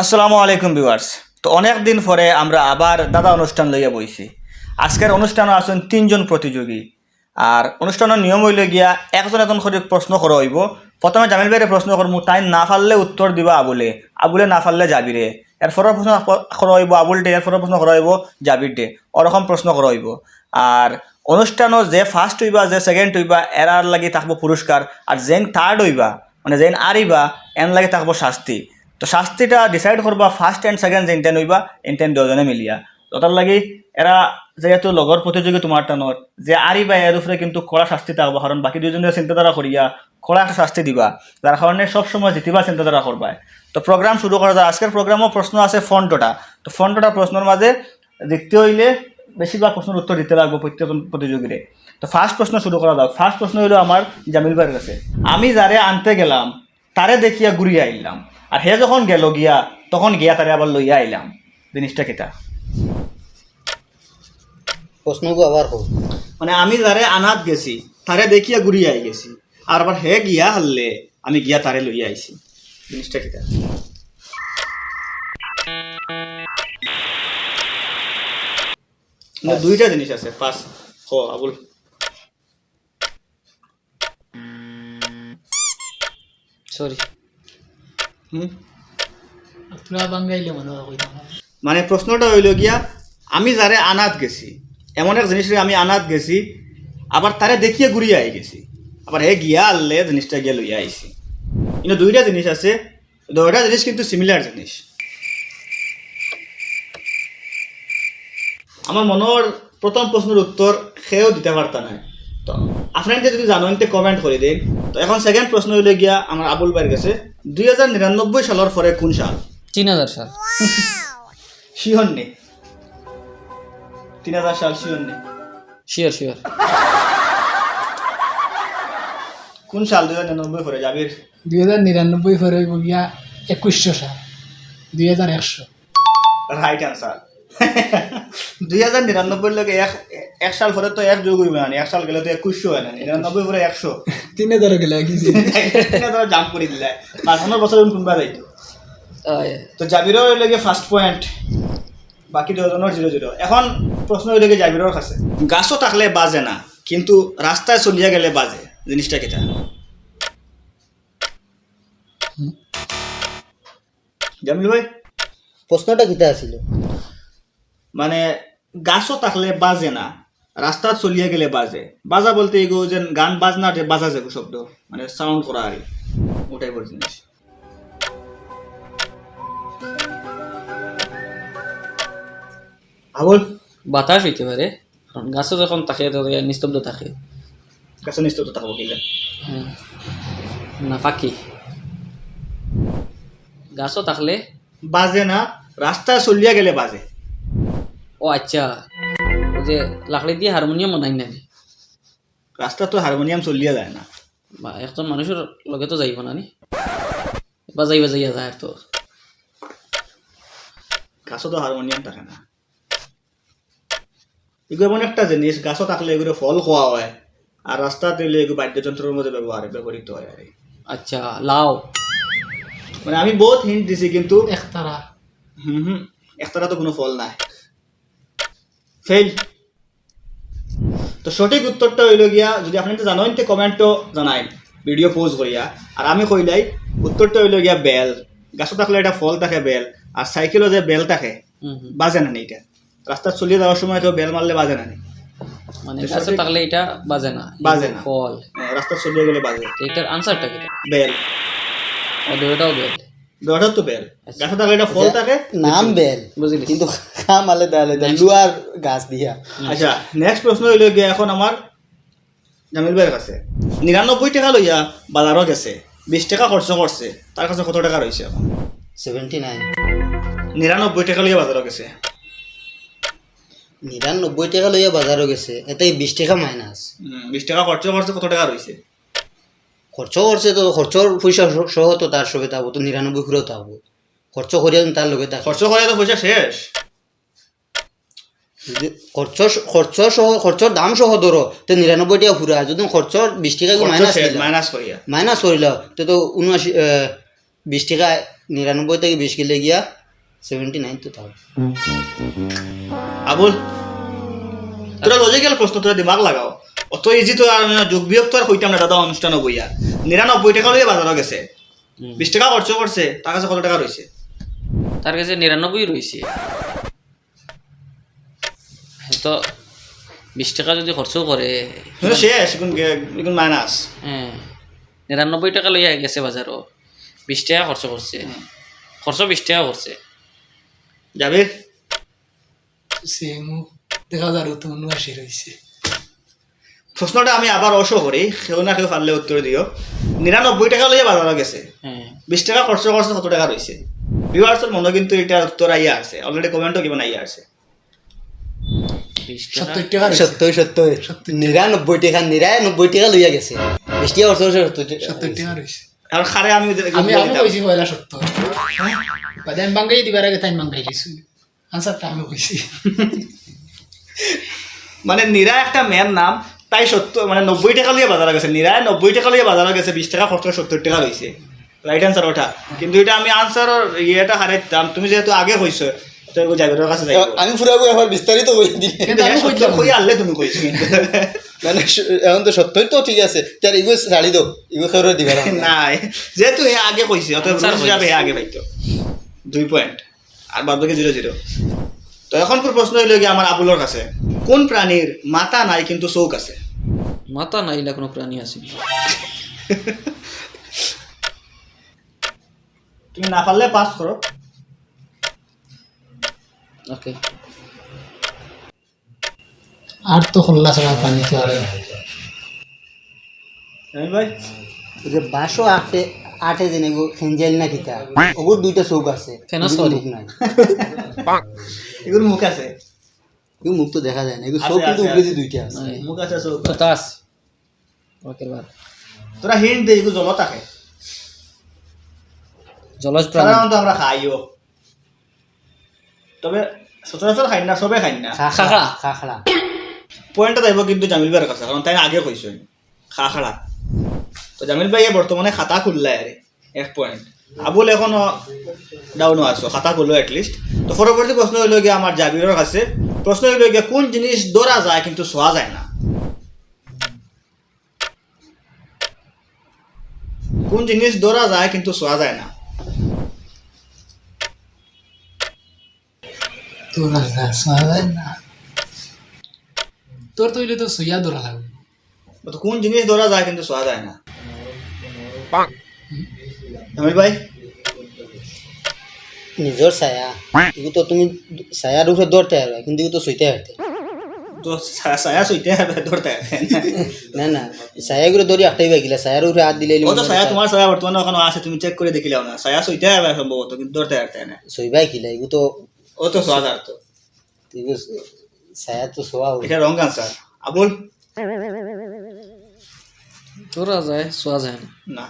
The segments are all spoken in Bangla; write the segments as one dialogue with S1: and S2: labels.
S1: আসসালামু আলাইকুম ভিউয়ার্স। তো অনেক দিন পরে আমরা আবার দাদা অনুষ্ঠান লইয়া বইছি। আজকের অনুষ্ঠানে আছেন তিনজন প্রতিযোগী। আর অনুষ্ঠানের নিয়ম হইলে গিয়া একজন এজন করে প্রশ্ন করা হইব। প্রথমে জামিল ভাইরে প্রশ্ন করব তাই না পারলে উত্তর দিবা আবুলে? আবুলে না পারলে যাবিরে এরপরের প্রশ্ন করা হইব, আবুল ডে এরপরের প্রশ্ন করা হইব জাবির ডে ওরকম প্রশ্ন করা হইব। আর অনুষ্ঠানও যে ফার্স্ট হইবা, যে সেকেন্ড হইবা, এরার লাগি থাকব পুরস্কার। আর যেন থার্ড হইবা মানে যেন আরিবা, এন লাগি থাকব শাস্তি। তো শাস্তিটা ডিসাইড করবা ফার্স্ট অ্যান্ড সেকেন্ড যেনটেন হইবা এনটেন দুজনে মিলিয়া। তো তার লাগি এরা যেহেতু লগর প্রতিযোগী তোমার টানোর যে আরিবা এর উপরে কিন্তু কড়া শাস্তি থাকব কারণ বাকি দুজনের চিন্তাধারা করিয়া কড়া একটা শাস্তি দিবা যার কারণে সবসময় জিতিবা চিন্তাধারা করবা তো প্রোগ্রাম শুরু করা যায়। আজকের প্রোগ্রামও প্রশ্ন আছে ফন্টটা তো ফন্টটা প্রশ্নের মাঝে দেখতে হইলে বেশিরভাগ প্রশ্নের উত্তর দিতে লাগবে প্রত্যেক প্রতিযোগীরে তো ফার্স্ট প্রশ্ন শুরু করা যাক ফার্স্ট প্রশ্ন হইল আমার জামিল ভাইয়ের কাছে। আমি যারে আনতে গেলাম তারে দেখিয়া ঘুরিয়া আইলাম আর হে যখন গেল গিয়া তখন গিয়া তারে আবার লইয়া আইলাম। জিনিসটা কেটা?
S2: প্রশ্নগু আবার হোক
S1: মানে আমি যারে আনাত গেছি তারে দেখিয়া ঘুরিয়া আই গেছি। আর আবার হে গিয়া হারলে আমি গিয়া তারে লইয়া আইছি। জিনিসটা কেটা? দুইটা জিনিস আছে পাঁচ হ আবুল।
S2: সরি
S3: মনে
S1: প্রশ্নটা হইল গিয়া আমি যারে আনাত গেছি এমন এক জিনিস আমি আনাত গেছি আবার তারে দেখিয়ে ঘুরিয়ে আই গেছি। আবার হে গিয়া আনলে জিনিসটা গিয়া লইয়া আইছি। কিন্তু দুইটা জিনিস আছে দুইটা জিনিস কিন্তু সিমিলার জিনিস। আমার মনের প্রথম প্রশ্নের উত্তর সেও দিতে পারতা না তো আপনারা যদি জানেন তে কমেন্ট করে দিন। তো এখন সেকেন্ড প্রশ্ন হইলে গিয়া আমার আবুল ভাইয়ের কাছে দুই হাজার নিরানব্বই সালের পরে কোন সাল?
S2: তিন হাজার সাল।
S1: শিহর নে তিন হাজার সাল শিহন নে
S2: শিওর শিওর
S1: কোন সাল দুই হাজার নিরানব্বই পরে জাবির?
S3: দুই হাজার নিরানব্বই পরে হইব গিয়া একুশশো সাল দুই হাজার একশো।
S1: রাইট অ্যান্সার দুই হাজার নিরানব্বই লোক এক এক সাল পরে তো এক যোগ হইবে না এক সাল গেলে তো একুশশো হয় না নিরানব্বই পরে একশো।
S3: তিন হাজার গেলে কিছু
S1: জাম্প করে দিলে। মাঝখানের বছর কোনবা যাইতো তো জাবিরও লাগে ফার্স্ট পয়েন্ট বাকি দুজনের জিরো জিরো এখন প্রশ্ন হইলে গিয়ে জাবিরের কাছে। গাছও থাকলে বাজে না কিন্তু রাস্তায় চলিয়া গেলে বাজে জিনিসটা কেটা জামিল ভাই?
S2: প্রশ্নটা কিতা আছিল?
S1: মানে গাছও থাকলে বাজে না রাস্তা চলিয়া গেলে বাজে। বাজা বলতে এগো যে গান বাজনা যে বাজা যাবে শব্দ মানে সাউন্ড করা আর। ওটাই বড় জিনিস আবল?
S4: বাতাস হইতে পারে কারণ গাছও যখন থাকে নিস্তব্ধ থাকে।
S1: গাছে নিশ্চিত থাকব কিলে?
S4: হ্যাঁ। না ফাঁকি গাছও থাকলে
S1: বাজে না রাস্তা চলিয়া গেলে বাজে।
S4: ও আচ্ছা। ওই যে লাকড়ি দিয়ে হারমোনিয়াম বানাই না
S1: রাস্তা তো হারমোনিয়াম চলিয়া যায় না।
S4: বা একজন মানুষের লগে তো যাইব না নি? বাজাই বাজাইয়া যায় তো।
S1: গাছও তো হারমোনিয়াম থাকে না। এগুলো এমন একটা জিনিস গাছও থাকলে এগুলো ফল খোয়া হয় আর রাস্তা দিলে এগুলো বাদ্যযন্ত্রের মধ্যে ব্যবহার ব্যবহৃত হয় আর
S4: আচ্ছা লাও।
S1: মানে আমি বহুত হিন্ট দিছি কিন্তু
S3: একতারা
S1: হুম হুম একতারা তো কোনো ফল নাই। ফেল তো সঠিক উত্তরটা হইল গিয়া যদি আপনি তো জানেন তে কমেন্টও জানাই ভিডিও পোজ করিয়া। আর আমি কইলাই উত্তরটা হইল গিয়া বেল গাছও থাকলে এটা ফল থাকে বেল আর সাইকেলও যে বেল থাকে। বাজে না নি এটা। রাস্তা চলিয়ে যাওয়ার সময় কেউ বেল মারলে বাজে না
S4: মানে
S1: তো
S4: গাছও থাকলে এটা বাজে না
S1: বাজে না।
S4: ফল।
S1: হ্যাঁ, রাস্তা চলিয়ে গেলে বাজে।
S4: তো এটার আনসারটা কি?
S1: বেল
S4: দুটাও বেল
S1: দরটা তো বেল গাছে থাকলে এটা ফল থাকে।
S2: নাম বেল।
S4: বুঝলি
S2: কিন্তু কাম আলাদা আলাদা লুয়ার গাছ দিয়া।
S1: আচ্ছা নেক্সট প্রশ্ন হইল গিয়া এখন আমার জামিল ভাইয়ের কাছে নিরানব্বই টাকা লইয়া বাজারও গেছে বিশ টাকা খরচ করছে তার কাছে কত টাকা রয়েছে এখন।
S2: সেভেন্টি নাইন
S1: নিরানব্বই টাকা লইয়া বাজারও গেছে।
S2: নিরানব্বই টাকা লইয়া বাজারও গেছে এটাই বিশ টাকা মাইনাস
S1: বিশ টাকা খরচ করছে কত টাকা রয়েছে
S2: খরচ করছে তো খরচর পয়সা সহ তো তার সবে তাবো তো নিরানব্বই করে তাবো। খরচ করিয়া তার লগে তার
S1: খরচ করে তো পয়সা শেষ।
S2: যদি খরচ খরচ সহ খরচর দাম সহ ধরো তো নিরানব্বই টাকা ফুরা যদি খরচর বিশ টাকা মাইনাস
S1: মাইনাস করিয়া
S2: মাইনাস করিল তো তো উনআশি বিশ টাকা নিরানব্বই থেকে বিশ গেলে গিয়া সেভেন্টি নাইন তো তাও
S1: আবুল তোরা লজিক্যাল প্রশ্ন তোরা দিমাগ লাগাও। অত ইজি তো আর যোগ বিয়োগ তো আর হইতাম না দাদা অনুষ্ঠান বইয়া নিরানব্বই টাকা লইয়া বাজারও গেছে। বিশ টাকা খরচ করছে তার কাছে কত টাকা রয়েছে
S4: তার কাছে নিরানব্বই রয়েছে তো বিশ টাকা যদি খরচ করে
S1: শেষ এখন মাইনাস
S4: হ্যাঁ নিরানব্বই টাকা লইয়া গেছে বাজারও বিশ টাকা খরচ করছে। খরচ বিশ টাকা করছে।
S1: যাবির
S3: সেম দেখা যার তো উনআশি রয়েছে।
S1: প্রশ্নটা আমি আবার অসো করি কেউ না কেউ পারলে উত্তর দিও নিরানব্বই টাকা লইয়া বাজারও গেছে।
S4: হ্যাঁ।
S1: বিশ টাকা খরচ করছে কত টাকা রয়েছে। ভিউয়ার্সের মনে কিন্তু এটা উত্তর আইয়া আছে। অলরেডি কমেন্টও কিমান আইয়া আছে।
S3: সত্তর
S2: সত্তর সত্তর। নিরানব্বই টাকা নিরানব্বই টাকা লইয়া গেছে। বিশ টাকা খরচ করছে সত্তর টাকা
S3: রয়েছে।
S1: আর খারে আমি
S3: আমি আমি কইছি পয়লা সত্তর। বাদে বাঙ্গাই দিবার আগে তাই বাঙ্গাই দিছি। আনসারটা আমি কইছি।
S1: মানে নীরা একটা মেয়ের নাম তাই সত্তর মানে নব্বই টাকা লিয়ে বাজারে গেছে। নীরায় নব্বই টাকা লিয়ে বাজারে গেছে বিশ টাকা খরচ সত্তর টাকা রয়েছে রাইট অ্যান্সার ওটা কিন্তু এটা আমি আনসারের ইয়েটা হারাইতাম তুমি যেহেতু আগে কইছো
S2: আমি ফুরাবো বিস্তারিত দিই
S1: কই আনলে তুমি কইছো
S2: মানে এখন তো সত্যই তো ঠিক আছে তার ইগো ছাড়ি দাও ইগো খেয়ে দিবা না।
S1: নাই। যেহেতু হে আগে কইছি অত
S4: Answer
S1: হে আগে পাইতো। দুই পয়েন্ট আর বাদ বাকি জিরো জিরো তো এখন তোর প্রশ্ন হইল গিয়ে আমার আবুলোর কাছে কোন প্রাণীর মাথা নাই কিন্তু চৌক আছে?
S4: মাথা নাইলা কোনো প্রাণী আছে।
S1: তুমি না পারলে পাস করো।
S4: ওকে
S3: আর তো খোল্লা ছাড়া পানি তো আর
S1: ভাই
S2: যে বাসো আটে আটে যেন এগো খেঞ্জাইল না কিতা। ওগুর দুইটা চৌক আছে।
S4: কেন?
S2: মুখ নাই।
S1: এগুলো মুখ আছে।
S2: এগুলো মুখ তো দেখা যায় না। এগুলো
S1: আছে,
S2: চৌক কিন্তু উপরে যে দুইটা আছে।
S1: মুখ আছে চৌক। আছে।
S4: কথা আছে। ওকে বার
S1: তোরা হিন্ট দে এগুলো জল থাকে।
S4: জলজ প্রাণী
S1: সাধারণত আমরা খাইও। তবে সচরাচর খাই না সবে খাই না?
S4: খাখড়া।
S2: খাখড়া
S1: পয়েন্টটা যাইব কিন্তু জামিল ভাইয়ের কাছে কারণ তাই আগে কইছেন খাখড়া তো জামিল ভাই বর্তমানে খাতা খুললাই আরে এক পয়েন্ট আবুল এখনও ডাউনও আছো খাতা খুললো এটলিস্ট তো পরবর্তী প্রশ্ন হইল গিয়ে আমার জাবিরের কাছে। প্রশ্ন হইল গিয়ে কোন জিনিস ধরা যায় কিন্তু শোয়া যায় না? কোন জিনিস ধরা যায় কিন্তু শোয়া যায় না?
S3: তোর আর যা যায় না। তোর তো তো সুইয়া ধরা লাগবে।
S1: কোন জিনিস ধরা যায় কিন্তু শোয়া যায় না? জামিল ভাই?
S2: নিজের ছায়া। এগুলো তুমি ছায়ার উপরে দৌড়তে পারবে কিন্তু তো শুইতে পারতে
S1: ছায়া
S2: না না ছায়াগুলো দৌড়ি একটাই বাইকিলা ছায়ার উপরে হাত দিলে
S1: ও তো ছায়া তোমার ছায়া বর্তমানে ওখানে আছে তুমি চেক করে দেখিলাও না ছায়া সইতে হবে সম্ভবত কিন্তু ধরতে পারতে না
S2: শৈবাই কিলা এগুলো তো
S1: ও তো শোয়া যার তো।
S2: ছায়া তো শোয়া
S1: এটা রং আনসার আবুল?
S4: তোরা যায় শোয়া যায় না।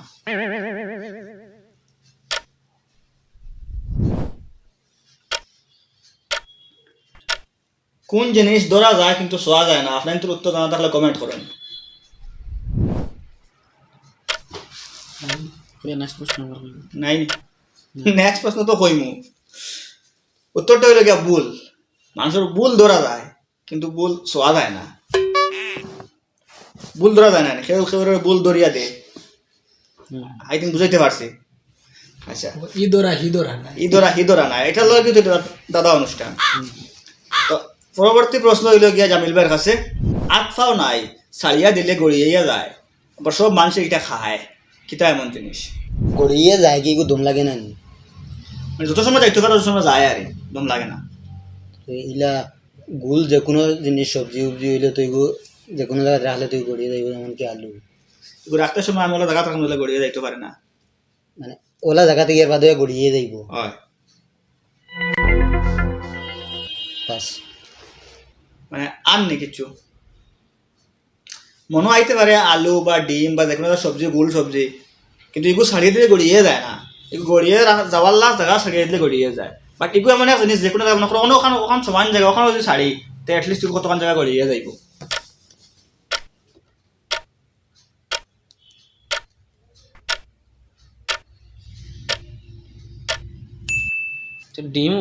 S1: কোন জিনিস ধরা যায় কিন্তু শোয়া যায় না? আপনার তোর উত্তর জানা থাকলে কমেন্ট করেন।
S4: নেক্সট প্রশ্ন করবেন
S1: নাই। নেক্সট প্রশ্ন তো কইমু। উত্তরটা হইল গিয়া বুল মানুষের বুল ধরা যায় কিন্তু বুল শোয়া যায় না। বুল ধরা যায় না কেউ কেউ বুল ধরিয়া দে। আই থিঙ্ক বুঝাইতে পারছি। আচ্ছা।
S3: ই ধরা হি ধরা না।
S1: ই ধরা না এটা লয় কিন্তু দাদা অনুষ্ঠান। তো পরবর্তী প্রশ্ন হইল গিয়া জামিল ভাইয়ের কাছে আতফাও নাই সারিয়া দিলে গড়িয়ে যায় আবার সব মানুষ এটা খায় কিতা এমন জিনিস?
S2: গড়িয়ে যায় কি দম লাগে না
S1: মানে যত সময় যাইতে পারে তত সময় যায় আর দম লাগে না।
S2: তো গুল যে কোনো জিনিস সবজি উবজি হইলে তো এগুলো যে কোনো জায়গায় রাখলে তো গড়িয়ে যাইব যেমন কি আলু।
S1: রাখতে সময় আমি ওলা জায়গা থাকুন বলে গড়িয়ে যাইতে পারে না।
S2: মানে ওলা জায়গা থেকে এর বাদে গড়িয়ে যাইব
S1: হয়।
S2: বাস।
S1: মানে আর নেই কিছু। মনে আইতে পারে আলু বা ডিম বা যে কোনো সবজি গুল সবজি। কিন্তু এগুলো ছাড়িয়ে দিলে গড়িয়ে যায় না। এগুলো গড়িয়ে যাওয়ার লাস্ট জায়গা ছাড়িয়ে দিলে গড়িয়ে যায়। বাট এগুলো মানে এক জিনিস যে কোনো জায়গা মনে ওখানে ওখানে সমান জায়গা ওখানে যদি ছাড়ি তো এটলিস্ট কতক্ষণ জায়গা গড়িয়ে যাইব
S4: ডিম।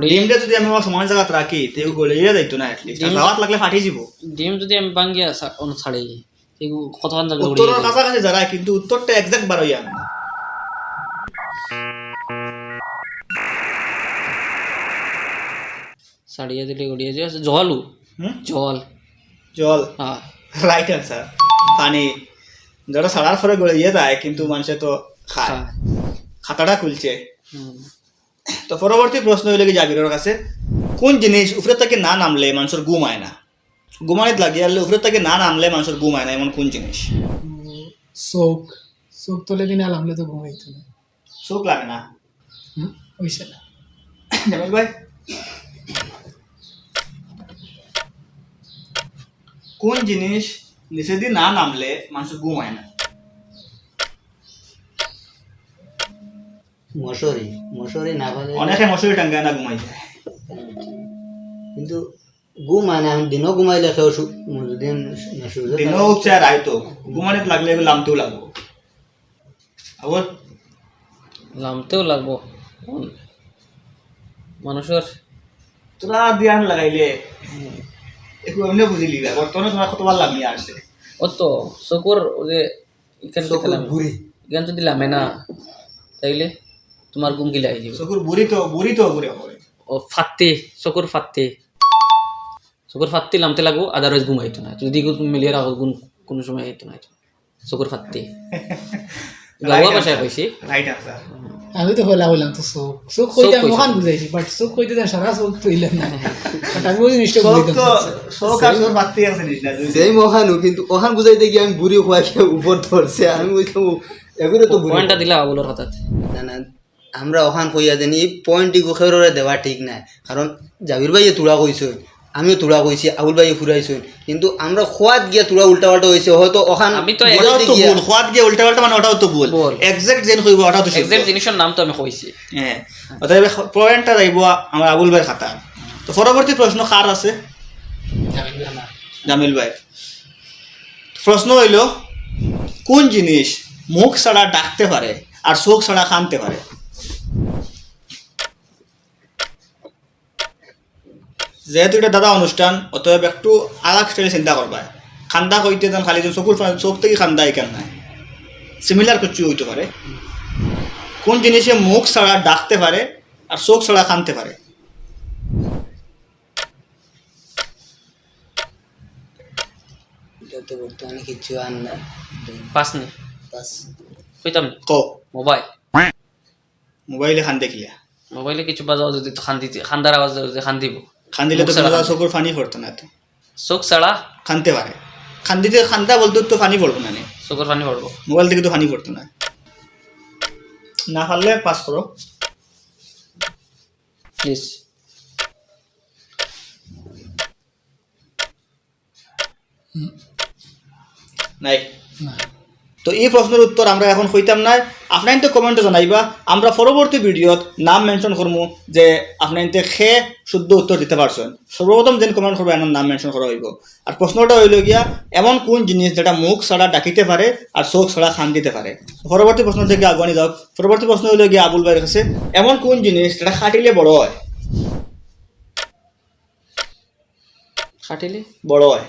S1: ডিমটা যদি আমি আমার সমান জায়গাত রাখি তে গলিয়ে যাইতো না এটলিস্ট
S4: ডিম-
S1: লাগলে ফাটি যাব
S4: ডিম যদি আমি ভাঙ্গিয়া ছাড়ি কতক্ষণ জায়গা
S1: উত্তরের কাছাকাছি যারা কিন্তু উত্তরটা এক্সাক্ট বার হইয়া না।
S4: ছাড়িয়ে দিলে গড়িয়ে যায় জলও
S1: হুম?
S4: জল।
S1: জল।
S4: হ্যাঁ।
S1: রাইট অ্যান্সার পানি। যারা সারার পরে গলিয়ে যায় কিন্তু মানুষে তো খায়। খাতাটা খুলছে। তো পরবর্তী প্রশ্ন হইলে কি জাবিরের কাছে কোন জিনিস উপরে থেকে না নামলে মানুষের ঘুম আয় না? ঘুমানিত লাগিয়ে আনলে উপরে থেকে না নামলে মানুষের ঘুম আয় না এমন কোন জিনিস?
S3: চোখ চোখ তুলে দিনে নামলে তো ঘুমাইতো না।
S1: শোক লাগে না?
S3: হইছে না।
S1: জামিল ভাই? কোন জিনিস নিচে দিয়ে না নামলে মানুষের ঘুম আয় না?
S2: মশারি মশারি না পালে
S1: অনেকে মশুরি টাঙ্গায় না ঘুমাই যায়
S2: কিন্তু ঘুম মানে আমি দিনও ঘুমাইলে কেউ সু- যদি না সূর্য
S1: দিনও উঠছে আর আইতো। ঘুমানিত লাগলে এগুলো নামতেও লাগবো। আবার
S4: লামতেও লাগবো। মানুষের
S1: তোরা ধ্যান লাগাইলে একটু এমনি বুঝিলি বর্তমানে তোমার কতবার লামিয়ে আসছে?
S4: ও তো চকুর ও যে এখান থেকে
S2: চকুর
S4: লামে- যদি লামে না। তাইলে? তোমার গুম গিলা হয়ে যাবে
S1: চকুর বুড়ি তো বুড়ি তো ঘুরে পড়ে
S4: ও ফাত্তি চকুর ফাত্তি। চকুর ফাত্তি লামতে লাগবো আদারওয়াইজ ঘুম আইতো না। যদি তুমি মিলিয়ে রাখো গুণ কোনো সময় আইতো না। চকুর ফাত্তি। গাওয়া ভাষায় কইছি।
S1: রাইট আনসার
S3: আমি তো হলা হইলাম তো চোখ। চোখ কইতে আমি। ওখান বুঝাইছি বাট চোখ কইতে দেন সারা চোখ তৈলেন না। বাট আমি ওই জিনিসটা
S1: শোক
S3: বুঝাইতাম
S1: তো শোক আর তোর বাড়তি আছে নিস না
S2: সেই মহানু কিন্তু ওখান বুঝাইতে গিয়ে আমি বুড়ি খুয়াই উপর ধরছে। আমি বলতাম এগুলো তো বুড়ি
S4: পয়েন্টটা দিলা আবুলোর কথাতে
S2: না না আমরা ওখান কইয়া জানি এই পয়েন্টটি গোখেররে দেওয়া ঠিক নাই। কারণ জাবির ভাইয়ে তুলা কইছে আমিও তুলা কইছি আবুল ভাইয়ে ফুরাইছেন কিন্তু আমরা খোয়াত গিয়া তুলা উল্টা পাল্টা হয়েছে হয়তো ওখান
S4: আমি তো
S1: ওটাও তো ভুল খোয়াত গিয়ে উল্টা পাল্টা মানে ওটাও তো ভুল। এক্সাক্ট যেন কইব ওটাও তো
S4: এক্সাক্ট জিনিসের নাম তো আমি কইছি
S1: হ্যাঁ অতএব পয়েন্টটা যাইব আমার আবুল ভাইয়ের খাতা তো পরবর্তী প্রশ্ন কার আছে? জামিল ভাই। প্রশ্ন হইল কোন জিনিস মুখ ছাড়া ডাকতে পারে আর চোখ ছাড়া খানতে পারে যেহেতু এটা দাদা অনুষ্ঠান অতএব একটু আলাগ স্টাইলে চিন্তা করবা। খান্দা কইতে দেন খালি চকুর চোখ থেকে খান্দা এখান নাই? সিমিলার কিছু হইতে পারে। কোন জিনিসে মুখ ছাড়া ডাকতে পারে আর চোখ ছাড়া খানতে পারে।
S2: এটা তো বর্তমানে কিচ্ছু আর না
S4: পাস নি?
S2: বাস
S4: কইতাম
S1: ক
S4: মোবাইল।
S1: মোবাইলে খান দেখিলা
S4: মোবাইলে কিছু বাজাও যদি তো খান দিতে খান্দার আওয়াজ যদি খান দিব
S1: খান দিলে তো
S4: খান-
S1: চকুর ফানি পড়তো না তো।
S4: চোখ ছাড়া
S1: খানতে পারে। খান দিতে খান্দা বলতো তো ফানি পড়ব না নে।
S4: চোখের পানি পড়ব।
S1: মোবাইল থেকে তো ফানি পড়তো না। না পারলে পাস করো।
S4: প্লিজ
S1: নাই।
S3: না
S1: তো এই প্রশ্নের উত্তর আমরা এখন হইতাম না আপনার তো কমেন্টে জানাইবা আমরা পরবর্তী ভিডিওত নাম মেনশন করব যে আপনার খে শুদ্ধ উত্তর দিতে পারছেন। সর্বপ্রথম যেন কমেন্ট করব এমন নাম মেনশন করা হইব। আর প্রশ্নটা হইল গিয়া এমন কোন জিনিস যেটা মুখ ছাড়া ডাকিতে পারে আর চোখ ছাড়া খান দিতে পারে? পরবর্তী প্রশ্ন থেকে আগুয়ানি যাওক। পরবর্তী প্রশ্ন হইল গিয়া আবুল ভাইয়ের কাছে এমন কোন জিনিস যেটা খাটিলে বড় হয়?
S4: খাটিলে?
S1: বড় হয়।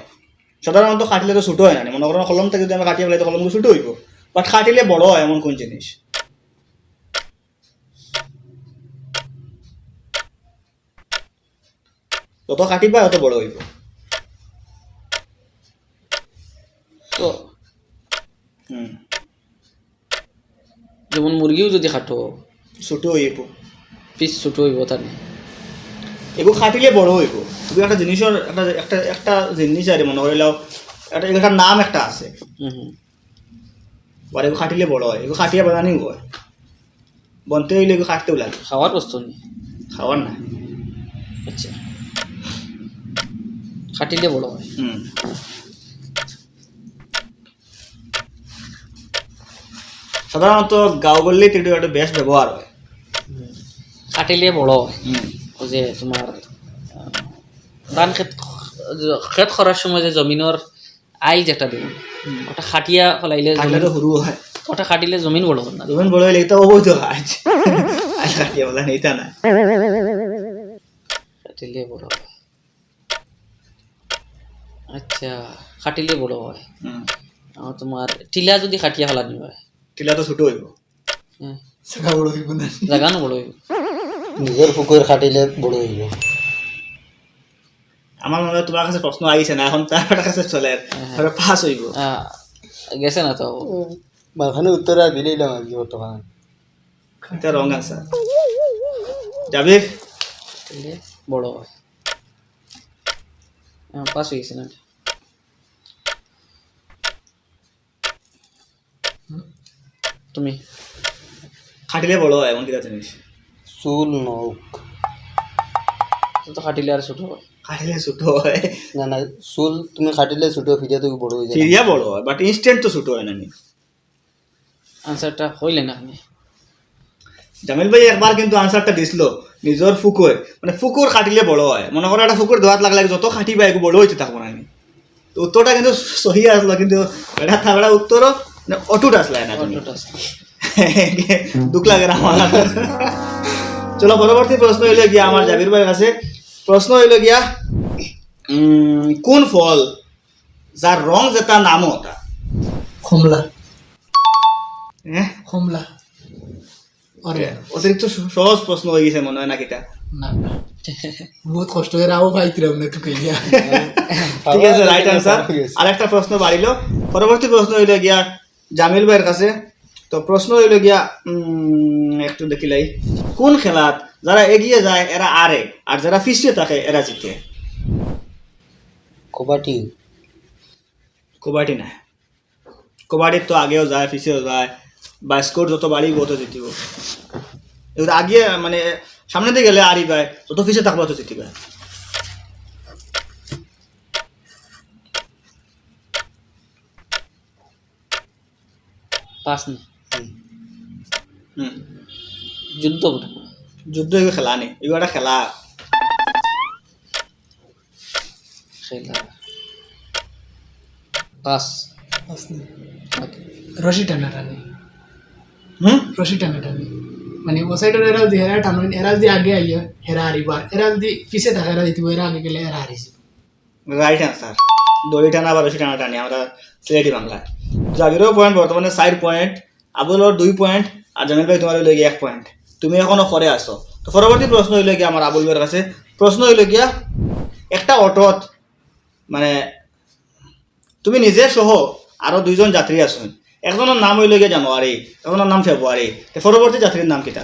S1: সাধারণত খাটিলে তো ছোটো হয় না মনে করেন কলম থেকে যদি আমরা কাটিয়ে ফেলাই তো কলমগুলো ছোটো হইব। বাট খাটিলে বড় হয় এমন কোন জিনিস। যত কাটিবা তত বড় হইব।
S4: তো
S1: হুম।
S4: যেমন মুরগিও যদি খাটো
S1: ছোটো হইব।
S4: পিস ছোট হইব তার
S1: এগুলো খাটিলে বড় হইব তুমি একটা জিনিসের একটা একটা একটা জিনিস আর মনে করিলাও একটা এটার নাম একটা আছে। আর এগুলো খাটিলে বড় হয় এগুলো খাটিয়ে বানানি হয়। বনতে হইলে এগুলো কাটতেও লাগে।
S4: খাওয়ার বস্তু নি
S1: খাওয়ার না।
S4: আচ্ছা। খাটিলে বড় হয়।
S1: হুম। সাধারণত গাঁও গল্লি কিন্তু একটা বেশ ব্যবহার হয়।
S4: খাটিলে বড় হয়।
S1: হুম।
S4: যে তোমার ধান খেত খেত করার সময় যে জমিনের আইল যেটা দেব ওটা খাটিয়া ফেলাইলে
S1: সরু হয়।
S4: ওটা খাটিলে জমিন বড় না
S1: যখন বড় হইলে এটা অবৈধ কাজ খাটিয়ে বলা এটা না
S4: খাটিলে বড় হয় আচ্ছা খাটিলে বড় হয়। তোমার টিলা যদি খাটিয়া ফেলানি হয়।
S1: টিলা তো ছোট হইব
S3: সেটা বড় হইব না
S4: জাগানো বড় হইব
S2: নিজের পুকুর খাটিলে বড় হইব
S1: আমার মনে হয় তোমার কাছে প্রশ্ন আইছে না এখন তার কাছে চলে পাস হইব
S4: গেছে না তো?
S2: মাখানে উত্তর আর দিলেই না আজকে বর্তমান
S1: এটা রং আনসার জাবির
S4: বড়। হয় হ্যাঁ পাস হয়ে গেছে না? তুমি?
S1: খাটিলে বড় হয় এমন কিটা জিনিস
S2: চুল নখ।
S4: তো খাটিলে আর ছোট হয়।
S1: খাটিলে ছোট হয়।
S2: না না চুল তুমি খাটিলে ছোট ফিরিয়া তুমি বড় হয়ে যাবে
S1: ফিরিয়া বড় হয় বাট ইনস্ট্যান্ট তো ছোট হয় না নি।
S4: আনসারটা হইলে না আমি
S1: জামিল ভাই একবার কিন্তু আনসারটা দিছিল নিজের ফুকুর মানে ফুকুর খাটিলে বড় হয়। মনে করো একটা ফুকুর দোয়াত লাগলে যত খাটিবা একটু বড় হইতে থাকব না। তো উত্তরটা কিন্তু সহি আসলো কিন্তু এটা থাকড়া উত্তরও মানে অটুট আসলে না দুঃখ লাগে না আমার চলো পরবর্তী প্রশ্ন হইলে গিয়া আমার জাবির ভাইয়ের কাছে। প্রশ্ন হইল গিয়া কোন ফল যার রং যেটা নামও ওটা?
S3: কমলা।
S1: হ্যাঁ
S3: কমলা। আরে
S1: অতিরিক্ত সহজ প্রশ্ন হয়ে গেছে মনে হয় না কিটা
S3: বহুত কষ্ট করে আও পাইতিরাম না
S1: ঠিক আছে রাইট আনসার আর একটা প্রশ্ন বাড়িল। পরবর্তী প্রশ্ন হইল গিয়া জামিল ভাইয়ের কাছে। তো প্রশ্ন হইল গিয়া একটু দেখিলাই কোন খেলাত যারা এগিয়ে যায় এরা আরে আর যারা পিছিয়ে থাকে এরা জিতে?
S2: কবাটি
S1: কবাডি না। কবাডির তো আগেও যায় পিছিয়েও যায় বা স্কোর যত বাড়িব তত জিতিব। আগে মানে সামনে দিয়ে গেলে আরি পায় যত পিছিয়ে থাকব তত জিতিবে।
S4: পাস না
S1: হুম
S4: যুদ্ধ
S1: যুদ্ধ এগুলো খেলা নেই এগুলো একটা খেলা।
S4: খেলা। পাস
S3: রশি টানা টানি।
S1: হুম?
S3: রশি টানা টানি। মানে ও সাইডের এরা যদি হেরা টানুন এরা যদি আগে আইয়া হেরা হারিবার এরা যদি পিছে থাকে এরা জিতিব এরা আগে গেলে এরা হারিছে
S1: রাইট অ্যান্সার দড়ি টানা বা রশি টানা টানি আমরা সিলেটি বাংলায় জাগিরও পয়েন্ট বর্তমানে চার পয়েন্ট আবুলর দুই পয়েন্ট আর জামিল ভাই তোমার হইলে গিয়ে এক পয়েন্ট তুমি এখনও করে আসো তো পরবর্তী প্রশ্ন হইলে গিয়ে আমার আবুল ভাইয়ের কাছে। প্রশ্ন হইলে গিয়া একটা অটোত মানে তুমি নিজে সহ আরও দুইজন যাত্রী আছেন একজনের নাম হইলে গিয়ে জানুয়ারি একজনের নাম ফেব্রুয়ারি তো পরবর্তী যাত্রীর নাম কিটা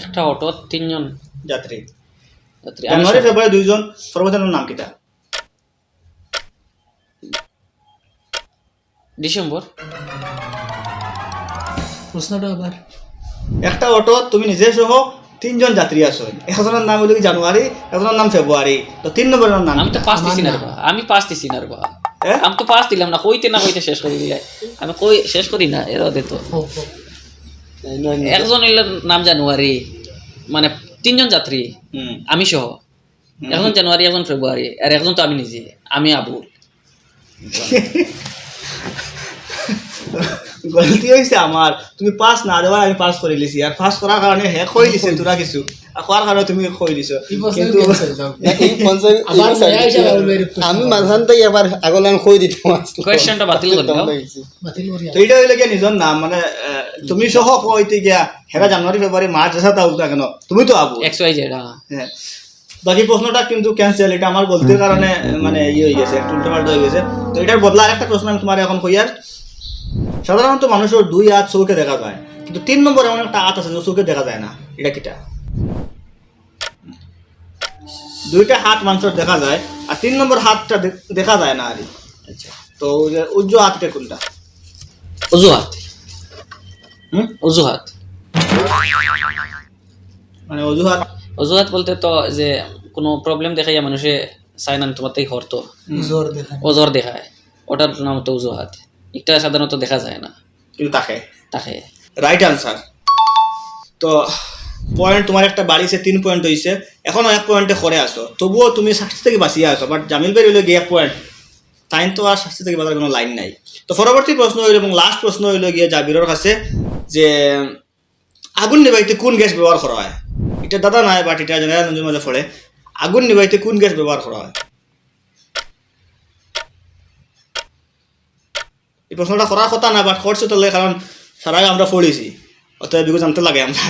S4: একটা অটো তিনজন
S1: যাত্রী। জানুয়ারি ফেব্রুয়ারি দুইজন পরবর্তী নাম কিটা
S4: ডিসেম্বর।
S3: প্রশ্নটা আবার?
S1: একটা অটো তুমি নিজে সহ তিনজন যাত্রী আছো। একজনের নাম হইল কি জানুয়ারি একজনের নাম ফেব্রুয়ারি তো তিন নম্বরের নাম।
S4: আমি তো? পাস দিছি না আমি পাঁচ দিছি না রে বা।
S1: এ?
S4: আমি তো পাস দিলাম না কইতে না কইতে শেষ করে দিলে আমি কই শেষ করি না এর দে তো। একজন নাম জানুয়ারি মানে তিনজন যাত্রী
S1: হুম।
S4: আমি সহ। একজন জানুয়ারি একজন ফেব্রুয়ারি আর একজন তো আমি নিজে আমি আবুল।
S1: গলতি হয়েছে আমার তুমি পাস না দেওয়া আমি পাস করে লিছি আর পাস করার কারণে হে কই দিছে তোরা কিছু। আর কোয়ার কারণে তুমি কই দিছো। কিন্তু
S2: আমি মাঝখান থেকে এবার আগলান কই দিতাম
S4: বাতিল করি
S1: তো এইটা হইলে গিয়া নিজের নাম মানে আহ, তুমি সহ কইতে গিয়া হেরা জানুয়ারি ফেব্রুয়ারি মার্চ এসা তাও না কেন? তুমি তো আবু
S4: এক্স ওয়াই জেড
S1: হ্যাঁ বাকি প্রশ্নটা কিন্তু ক্যান্সেল এটা আমার গলতির কারণে মানে ইয়ে হয়ে গেছে একটু উল্টোপাল্টা হয়ে গেছে। তো এটার বদলা আরেকটা প্রশ্ন আমি তোমার এখন কইয়ার সাধারণত মানুষের দুই হাত চৌকে দেখা যায় কিন্তু তিন নম্বর এমন একটা হাত আছে যে চৌকে দেখা যায় না। এটা কিটা? দুইটা হাত মানুষের দেখা যায় আর তিন নম্বর হাতটা দেখা যায় না আর
S4: আচ্ছা
S1: তো ওই যে উজ্জ হাতটা কোনটা?
S4: অজুহাত
S1: হুম?
S4: অজুহাত
S1: মানে অজুহাত
S4: অজুহাত বলতে তো যে কোনো প্রবলেম দেখাইয়া মানুষে চায় না তোমার থেকে হরতো।
S3: জোর দেখা
S4: অজর দেখায়। ওটার নাম তো অজুহাত এটা সাধারণত দেখা যায় না।
S1: কিন্তু তাকে।
S4: তাকে।
S1: রাইট আনসার তো পয়েন্ট তোমার একটা বাড়িছে তিন পয়েন্ট হয়েছে এখনও এক পয়েন্টে করে আসো তবুও তুমি শাস্তি থেকে বাঁচিয়ে আসো বাট জামিল ভাই হইল গিয়ে এক পয়েন্ট তাই তো আর শাস্তি থেকে বাঁচার কোনো লাইন নাই। তো পরবর্তী প্রশ্ন হইল এবং লাস্ট প্রশ্ন হইল গিয়ে জাবিরের কাছে যে আগুন নিবাইতে কোন গ্যাস ব্যবহার করা হয়? এটা দাদা নাই বাট এটা জেনারেল মাঝে পড়ে। আগুন নিবাইতে কোন গ্যাস ব্যবহার করা হয়? এই প্রশ্নটা করার কথা না বাট করছে তাহলে কারণ সারাই আমরা পড়েছি অতএব এগুলো জানতে লাগে আমরা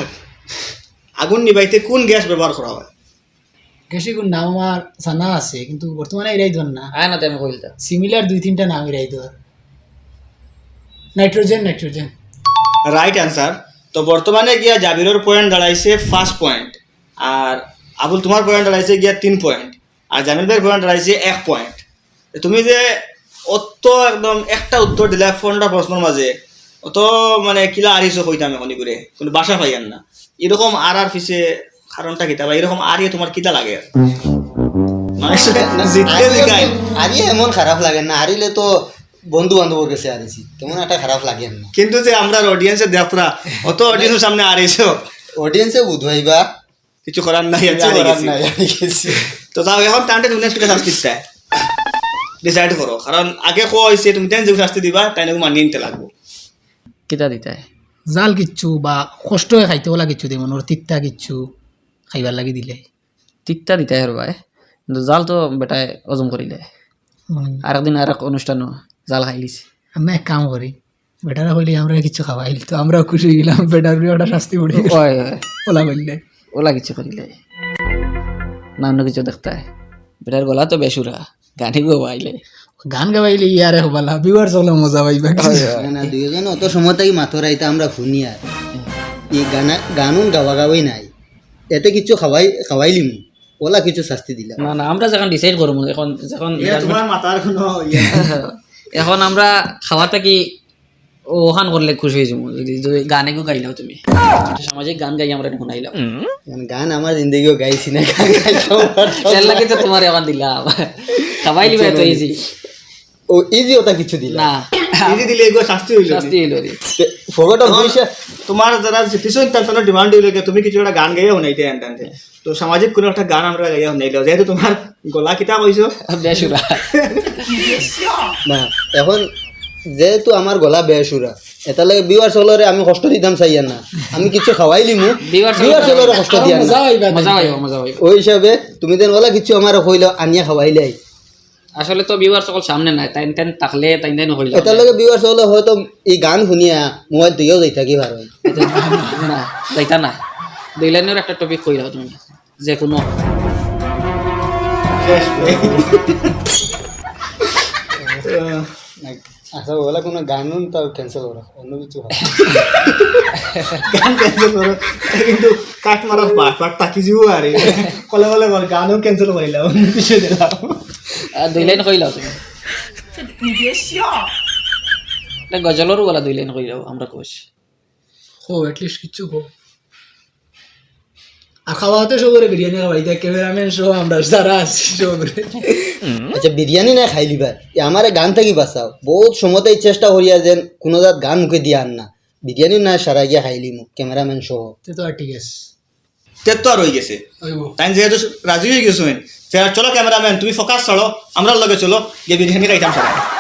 S1: আগুন নিবাইতে কোন গ্যাস ব্যবহার করা হয়?
S3: গেছি কোন নাম আমার জানা আছে কিন্তু বর্তমানে এরাই ধর না
S4: আয় না আমি কইলতা
S3: সিমিলার দুই তিনটা নাম এরাই ধর নাইট্রোজেন নাইট্রোজেন
S1: রাইট অ্যান্সার তো বর্তমানে গিয়া জাবিরের পয়েন্ট দাঁড়াইছে ফার্স্ট পয়েন্ট আর আবুল তোমার পয়েন্ট দাঁড়াইছে গিয়া তিন পয়েন্ট আর জামিল ভাইয়ের পয়েন্ট দাঁড়াইছে এক পয়েন্ট তুমি যে অত একদম একটা উত্তর দিলা ফোনটা প্রশ্নের মাঝে। অত মানে কিলা আরিছো কইতাম এখন করে। কোনো বাসা পাইয়ান না। এরকম আর আর পিছে কারণটা কিতা বা এরকম আরিয়ে তোমার কিতা লাগে? মানে
S2: হারিয়ে এমন খারাপ লাগে না। হারিলে তো বন্ধু বান্ধবের কাছে হারিয়েছি তেমন একটা খারাপ লাগে না।
S1: কিন্তু যে আমরা অডিয়েন্সের দেখরা অত অডিয়েন্সের সামনে আরিছো।
S2: অডিয়েন্সে বুঝবাইবা
S1: কিছু করার নাই
S2: কিছু করার নাই
S1: তো তাও এখন নেক্সট শাস্তি চাই ডিসাইড করো কারণ আগে কোয়া হয়েছে তুমি তেন যে শাস্তি দিবা তাই নাকি মানিয়ে নিতে লাগবো।
S4: কিতা দিতাই
S3: জাল কিচ্ছু বা কষ্ট হয়ে খাইতে বলা কিচ্ছু দেব ওর তিক্তা কিচ্ছু খাইবার লাগি দিলে।
S4: তিকটা দিতাই আর ভাই কিন্তু জাল তো বেটায় হজম করিলে। আর একদিন আর এক অনুষ্ঠানও জাল খাইলিছে
S3: আমি এক কাম করি বেটারা হইলে আমরা কিছু খাওয়াইল তো আমরাও খুশি হয়ে গেলাম বেটার ওটা শাস্তি পড়ে ওলা বললে
S4: ওলা কিছু করিলে। না অন্য কিছু দেখতাই। বেটার গলা তো বেসুরা গানি গো বাইলে
S3: গান গাওয়াইলে ইয়ারে হবালা বিবার চলো মজা পাইবা।
S2: না না দুইজন অত সময় থাকি মাথর আইতা আমরা শুনি আর এই গানা গানুন গাওয়া গাওয়াই নাই। এতে কিছু খাওয়াই খাওয়াইলিম ওলা কিছু শাস্তি দিলাম
S4: না না আমরা যখন ডিসাইড করব এখন যখন
S1: তোমার মাথার কোনো
S4: এখন আমরা খাওয়াটা কি ওখান করলে খুশি হয়ে যাব যদি যদি গানে গো গাইলাও তুমি। সামাজিক গান গাই আমরা শুনাইলাম
S2: গান আমার জিন্দগিও গাইছি না গান
S4: তো তোমার এখন দিলাম খাবাই লিবে তো ইজি
S2: ও ইজি ওটা কিছু দিলাম
S4: না।
S1: ইজি দিলে এগুলো শাস্তি হইল
S4: শাস্তি হইল রে
S2: ফগট পয়সা
S1: তোমার যারা কিছু ইন্টারনেটের ডিমান্ড হইলে কি তুমি কিছু একটা গান গাইয়া শুনাইতে আনতে তো সামাজিক কোনো একটা গান আমরা গাইয়া শুনাইলো যেহেতু তোমার গলা কিতা কইছো?
S4: বেসুরা।
S2: না এখন যেহেতু আমার গলা বেসুরা এটা লাগে বিওয়ার চলরে আমি কষ্ট দিতাম চাইয়া না। আমি কিছু খাওয়াইলিমু
S4: বিওয়ার
S2: বিওয়ার চলরে কষ্ট দিয়া না।
S3: মজা হইবা
S4: মজা হইব
S2: ওই হিসাবে তুমি দেন গলা কিছু আমার কইল আনিয়া খাওয়াইলাই
S4: আসলে তো বিবার সকল সামনে নাই তাই তেন তাকলে তাই তাই নহইল
S2: এটার লগে বিওয়ার চলে হয়তো এই গান শুনিয়া মোবাইল তুইও যাই থাকি ভালো
S4: না যাইতা না। দুই একটা টপিক কই দাও তুমি যে কোনো।
S2: আচ্ছা ওলা কোনো গান তাও ক্যান্সেল করা অন্য কিছু
S1: গান ক্যান্সেল করো কিন্তু কাট মারার পাট পাট তাকি যাব আর কলে বলে বল গানও ক্যান্সেল করিলাম কিছু দিলাম।
S4: আর দুই লাইন কইলাও তুমি? এটা গজলেরও গলা দুই লাইন কইলাও আমরা কোশ
S3: হো এটলিস্ট কিচ্ছু হো। আর সবরে বিরিয়ানি খাওয়াই দেয় ক্যামেরাম্যান সহ আমরা যারা আছি সবরে
S2: আচ্ছা বিরিয়ানি না খাই লিবার আমার গান থাকি বাঁচাও। বহুত সময়তেই চেষ্টা করিয়া যেন কোনো জাত গান মুখে দিয়া আন না বিরিয়ানি না সারা গিয়া খাইলি মু ক্যামেরাম্যান সহ
S3: তে তো আর ঠিক আছে।
S1: তে তো আর হয়ে গেছে তাই যেহেতু রাজি হয়ে গেছো চলো ক্যামেরাম্যান তুমি ফোকাস চলো আমরা লগে চলো গিয়ে বিরিয়ানি খাইতাম সবাই